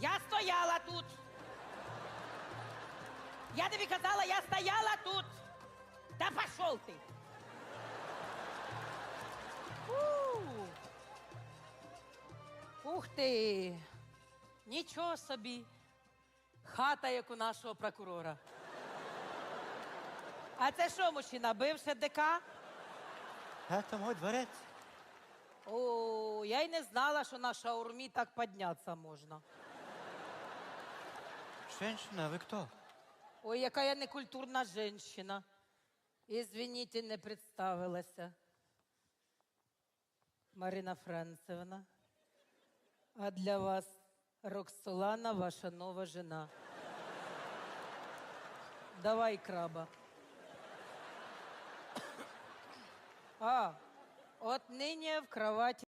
Я стояла тут. Я тобі казала, я стояла тут. Та пошел ти. Ух ти. Нічого собі. Хата, як у нашого прокурора. А це що, мужчина, бивше ДК? Это мой дворец. О, я й не знала, що на шаурмі так піднятися можна. Женщина, вы кто? Ой, яка я некультурна жінка. Извините, не представилася. Марина Францевна. А для вас Роксолана, ваша нова жена. Давай краба. А, от нині в кровати